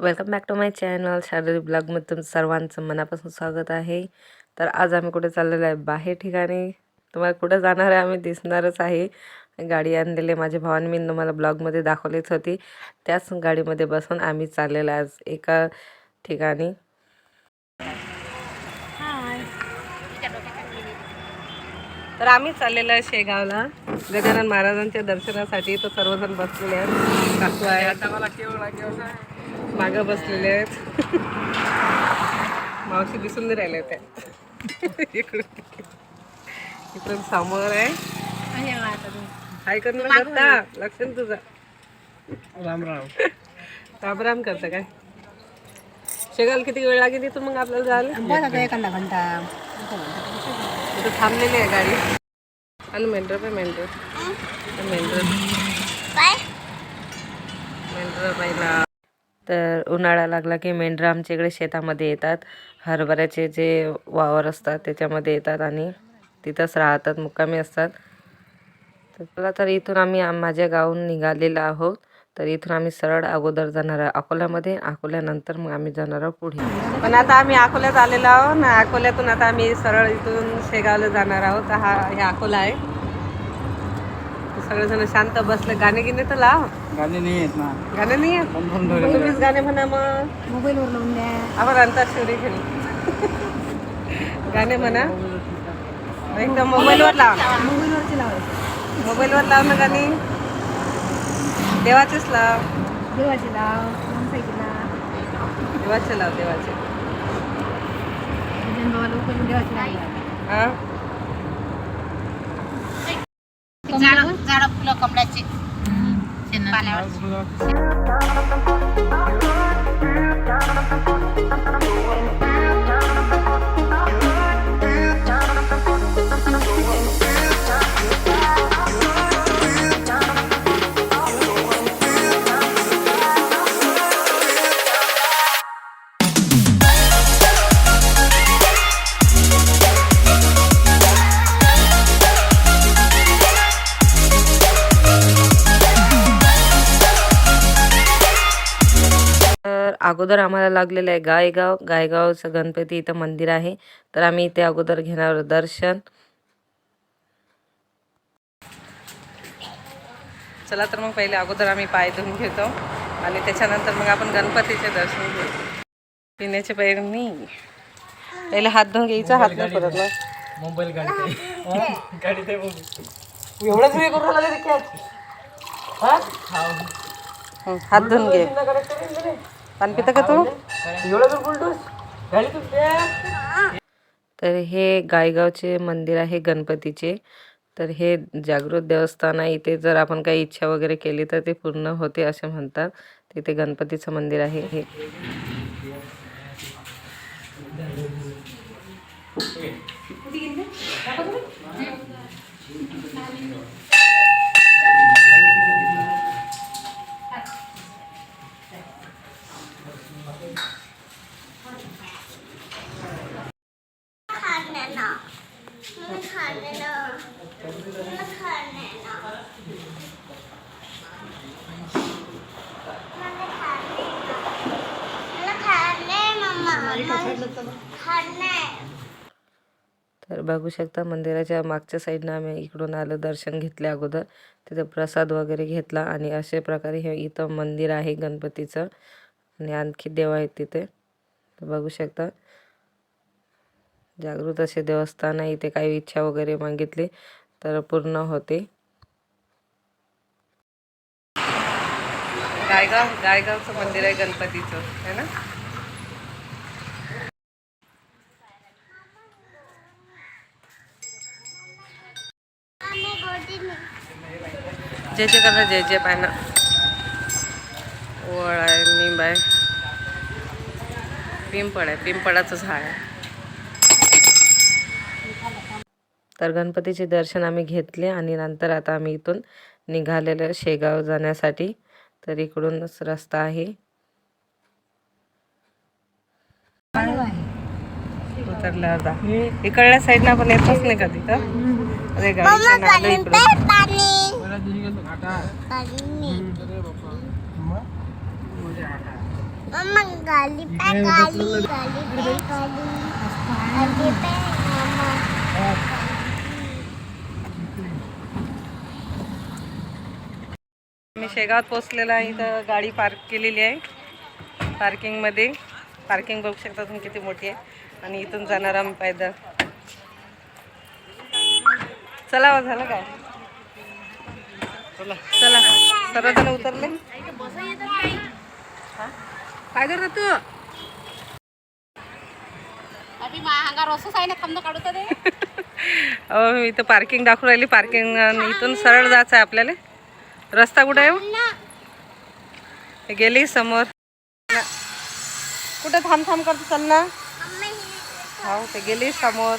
Welcome back to my channel. शारदी ब्लॉगमध्ये तुमचं सर्वांचं मनापासून स्वागत आहे. तर आज आम्ही कुठे चाललेलो आहे? बाहेर ठिकाणी. तुम्हाला कुठं जाणार आहे आम्ही दिसणारच आहे. गाडी आणलेली माझ्या भावाने. मी तुम्हाला ब्लॉगमध्ये दाखवलीच होती. त्याच गाडीमध्ये बसून आम्ही चाललेलो आहे आज एका ठिकाणी. तर आम्ही चाललेलो आहे शेगावला. गजानन महाराजांच्या दर्शनासाठी तर सर्वजण बसलेले आहेत. मागं बसलेले आहेत. मावशी दिसून नाही राहिले होते इकडून. समोर आहे. काय करणार करता लक्ष ना तुझं. राम राम. राम राम करता काय? शेगाल किती वेळ लागेल तू मग आपल्याला जायला? एखादा घंटा. इथं थांबलेली आहे गाडी. आणि मेंढर पण मेंढर मेंढर मेंढर पाहिला तर उन्हाळा लागला की मेंढरा आमच्या इकडे शेतामध्ये येतात. हरभऱ्याचे जे वावर असतात त्याच्यामध्ये येतात आणि तिथंच राहतात मुक्कामी असतात. तर चला तर इथून आम्ही माझ्या गावून निघालेलो आहोत. तर इथून आम्ही सरळ अगोदर जाणार आहोत अकोल्यामध्ये. अकोल्यानंतर मग आम्ही जाणार आहोत पुढे. पण आता आम्ही अकोल्यात आलेलो आहोत ना अकोल्यातून आता आम्ही सरळ इथून शेगावला जाणार आहोत. हा हे अकोला आहे. सगळेजण शांत बसले. गाणे गिने तर लाव. गाडी नाही येत ना. गाणे नाही आहेत? तुम्हीच गाणे म्हणा मग. मोबाईलवर लावून द्या. आपण अंताक्षरी खेळू गाणे म्हणा. एकदम मोबाईलवर लाव. मोबाईलवरती लावायचं मोबाईलवर लाव ना गाणी. देवाचेच लाव. देवाची लाव. देवाचे लाव देवाचे. देवाची लाव. हा? पाण्यावर तर अगोदर आम्हाला लागलेलं आहे गायगाव. गायगावचं गणपती इथं मंदिर आहे. तर आम्ही इथे अगोदर घेणार दर्शन. चला तर मग पहिले अगोदर आम्ही पाय धुवून घेतो आणि त्याच्यानंतर मग आपण गणपतीचे दर्शन घेऊ. पिण्याचे पहिले नाही पहिले हात धुवून घ्यायचा हात नाही परत मोबाईल गाडी एवढंच वेळ करून हात धुवून घे. पाणी पितं का तू? तर हे गायगावचे मंदिर आहे गणपतीचे. तर हे जागृत देवस्थान आहे. इथे जर आपण काही इच्छा वगैरे केली तर ते पूर्ण होते असे म्हणतात. तिथे गणपतीचं मंदिर आहे हे. तर बघू शकता मंदिराच्या मागच्या साईडनं आम्ही इकडून आलं दर्शन घेतल्या अगोदर. तिथं प्रसाद वगैरे घेतला आणि अशा प्रकारे हे इथं मंदिर आहे गणपतीचं. आणि आणखी देव आहेत तिथे. बघू शकता. जागृत असे देवस्थान आहे. इथे काही इच्छा वगैरे मागितली तर पूर्ण होते. गायगाव गायगावचं मंदिर आहे गणपतीचं है ना? जे जे करा जे जे पाय ना ओळ आहे निंब आहे. पिंपळ आहे पिंपळाचं झाड आहे. तर गणपतीचे दर्शन आम्ही घेतले आणि नंतर आता आम्ही इथून निघालेलो शेगाव जाण्यासाठी. तर इकडूनच रस्ता आहे. उतरल्यावर दा इकडल्या साईडनं आपण येतच नाही कधी का अरे नालं इकडं मम्मा गाली पे गाली गाली पे गाली गाली पे मम्मा मी शेगावात पोचलेला आहे इथं गाडी पार्क केलेली आहे. पार्किंगमध्ये पार्किंग बघू शकता तुम्ही किती मोठी आहे. आणि इथून जाणार आम्ही पायदळ चला हो, झालं काय? चला. सर्वजण उतरले? हा? काय करतो तू? अहो मी इथं पार्किंग दाखवून राहिली. पार्किंग इथून सरळ जायचं आहे आपल्याला. रस्ता कुठं आहे हो? गेली समोर. कुठं थांब थांब करतो चल ना. हो ते गेली समोर.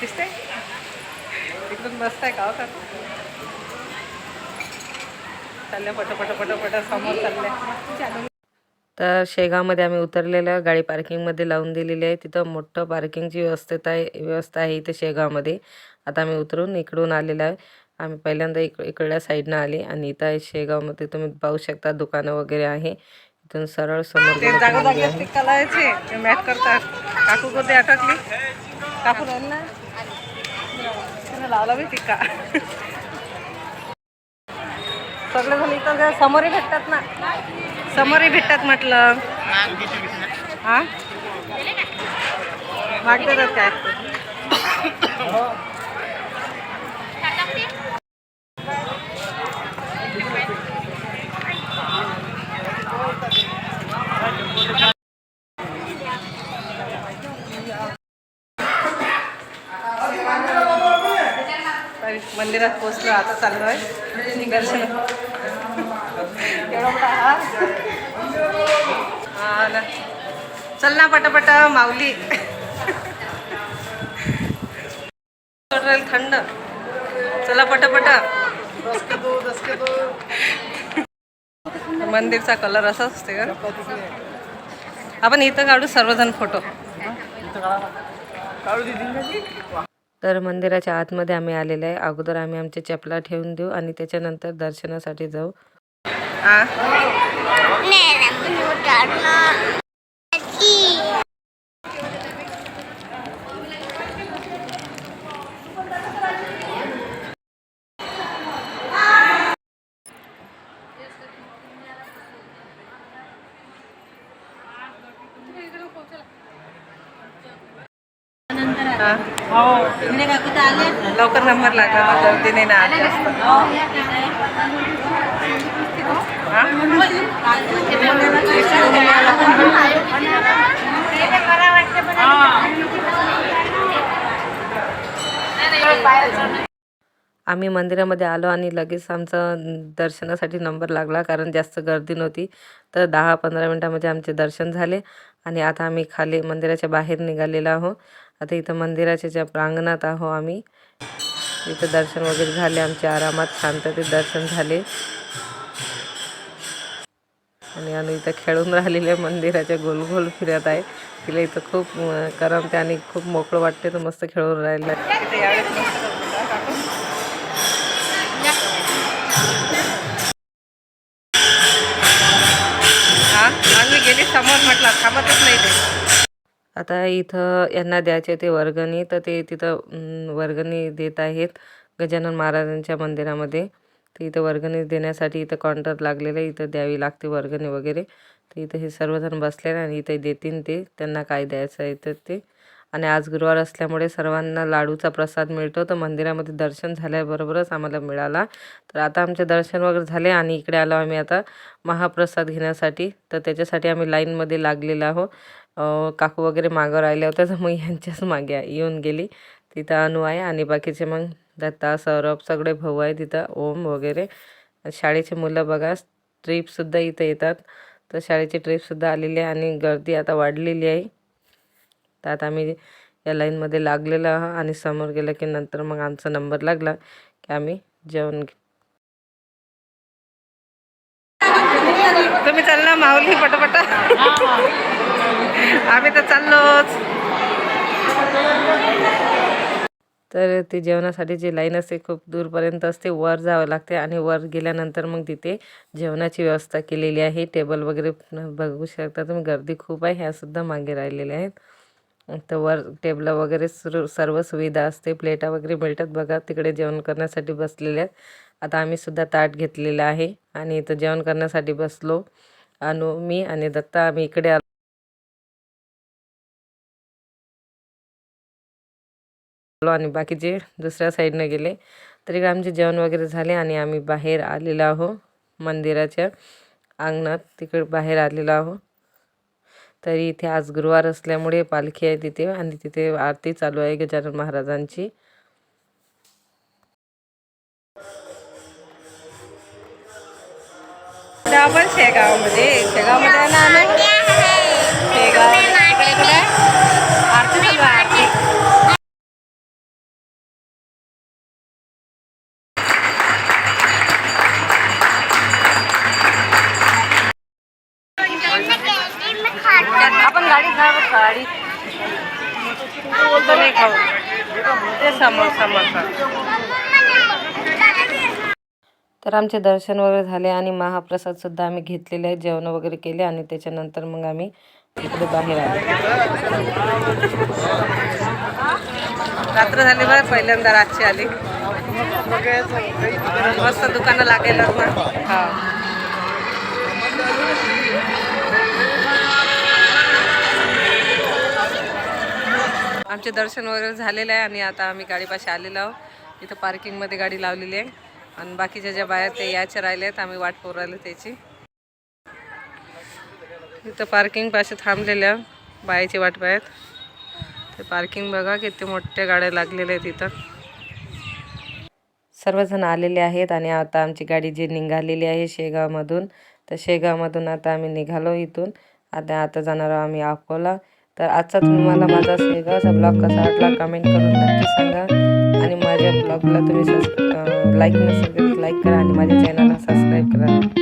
दिसते? इकडून मस्त आहे का? चालल्या पट पट पट पट समोर चालल्या. तर शेगावमध्ये आम्ही उतरलेलं गाडी पार्किंगमध्ये लावून दिलेली आहे. तिथं मोठं पार्किंगची व्यवस्थित आहे व्यवस्था आहे इथे शेगावमध्ये. आता आम्ही उतरून इकडून आलेलो आहे. आम्ही पहिल्यांदा इक इकडल्या साईडनं आले आणि इथं आहे शेगावमध्ये. तुम्ही पाहू शकता दुकानं वगैरे आहे. इथून सरळ समोर गेलं की मंदिर आहे. कलायचे मॅट करतात काकू कधी अटकली? काकू राहील ना तिनं लावला बी टिक्का सगळेजण इथं समोरही भेटतात ना. समोरही भेटतात म्हटलं. हा? वाटतात काय? मंदिरात पोचलो आता चाललो आहे दर्शन एवढा मोठा हा हा ना चल ना पटापट माऊली. राहील थंड. चला पटापट. मंदिरचा कलर असाच असते का आपण इथं काढू सर्वजण फोटो. तर मंदिराच्या आतमध्ये आम्ही आलेलो आहे. अगोदर आम्ही आमच्या चपला ठेवून देऊ आणि त्याच्यानंतर दर्शनासाठी जाऊ. लवकर नंबर लागला मग गर्दी नाही ना आठ वाजता हा? आम्ही मंदिरामध्ये आलो आणि लगेच आमचा दर्शनासाठी नंबर लागला कारण जास्त गर्दी नव्हती. तर दहा पंधरा मिनटामध्ये आमचे दर्शन झाले आणि आता आम्ही खाली मंदिराच्या बाहेर निघालेलो आहो आता इथं मंदिराच्या ज्या प्रांगणात आहो आम्ही इथं दर्शन वगैरे झाले आमचे आरामात शांततेत दर्शन झाले. आणि आम्ही इथं खेळून राहिलेले मंदिराच्या गोल गोल फिरत आहे. तिला इथं खूप करमते आणि खूप मोकळं वाटते तर मस्त खेळून राहिलं आम्ही गेली समोर म्हटलं थांबतच नाही ते. आता इथं यांना द्यायचे ते वर्गणी तर ते तिथं वर्गणी देत आहेत गजानन महाराजांच्या मंदिरामध्ये. तर इथं वर्गणी देण्यासाठी इथं काउंटर लागलेलं आहे. इथं द्यावी लागते वर्गणी वगैरे. तर इथं हे सर्वजण बसलेले आणि इथे देतील ते. त्यांना काय द्यायचं आहे तर ते. आणि आज गुरुवार असल्यामुळे सर्वांना लाडूचा प्रसाद मिळतो. तर मंदिरामध्ये दर्शन झाल्याबरोबरच आम्हाला मिळाला. तर आता आमचे दर्शन वगैरे झाले आणि इकडे आलो आम्ही आता महाप्रसाद घेण्यासाठी. तर त्याच्यासाठी आम्ही लाईनमध्ये लागलेलो आहो काकू वगैरे मागं राहिल्या होत्या तर मग यांच्याच मागे येऊन गेली. तिथं अनु आहे आणि बाकीचे मग दत्ता सौरभ सगळे भाऊ आहे तिथं ओम वगैरे. शाळेचे मुलं बघा ट्रीपसुद्धा इथं येतात. तर शाळेची ट्रीपसुद्धा आलेली आहे आणि गर्दी आता वाढलेली आहे. तर आता आम्ही या लाईनमध्ये लागलेलो आहोत आणि समोर गेलं की नंतर मग आमचा नंबर लागला की आम्ही जेवण घे तुम्ही चालला माऊली पटापट. आम्ही तर चाललोच. तर ती जेवणासाठी जी लाईन असते खूप दूरपर्यंत असते वर जावं लागते आणि वर गेल्यानंतर मग तिथे जेवणाची व्यवस्था केलेली आहे. टेबल वगैरे बघू शकता तुम्ही गर्दी खूप आहे ह्यासुद्धा मागे राहिलेल्या आहेत. तर वर टेबलं वगैरे सर्व सर्व सुविधा असते प्लेटा वगैरे मिळतात बघा तिकडे जेवण करण्यासाठी बसलेले आहेत. आता आम्ही सुद्धा ताट घेतलेलं आहे आणि इथं जेवण करण्यासाठी बसलो. अनु मी आणि दत्ता आम्ही इकडे आलो आणि बाकीचे दुसऱ्या साईडनं गेले तरी आमचे जेवण वगैरे झाले आणि आम्ही बाहेर आलेलो आहो मंदिराच्या अंगणात. तिकडे बाहेर आलेलो आहो तरी इथे आज गुरुवार असल्यामुळे पालखी आहे तिथे आणि तिथे आरती चालू आहे गजानन महाराजांची. आपण शेगावमध्ये. शेगावमध्ये? शेगाव आरती चालू आहे. आरती तो नाही खाऊ. ते समोर समोर तर आमचे दर्शन वगैरे झाले आणि महाप्रसाद सुद्धा आम्ही घेतलेले आहे जेवण वगैरे केले आणि त्याच्यानंतर मग आम्ही इकडे बाहेर आलो. रात्र झाली बरं पहिल्यांदा रातची आली. मस्त दुकानं लागेलच ना. हा. आमचे दर्शन वगैरे झालेलं आहे आणि आता आम्ही गाडीपाशी आलेलो आहोत. इथं पार्किंगमध्ये गाडी लावलेली आहे. आणि बाकीच्या ज्या बाया ते यायच्या राहिले आहेत. आम्ही वाट पोर राहिलो त्याची. इथं पार्किंग पाशी थांबलेल्या बायाची वाट पाहत. ते पार्किंग बघा किती मोठ्या गाड्या लागलेल्या आहेत इथं. सर्वजण आलेले आहेत आणि आता आमची गाडी जी निघालेली आहे शेगावमधून तर शेगावमधून आता आम्ही निघालो इथून. आता आता जाणार आहोत आम्ही अकोला. तर आजचा तुम्हाला माझा शेगावचा ब्लॉग कसा वाटला कमेंट करून नक्की सांगा. आणि माझ्या ब्लॉगला तुम्ही सबस्क्राईब लाईक नसेल लाईक करा आणि माझ्या चॅनलला सबस्क्राईब करा.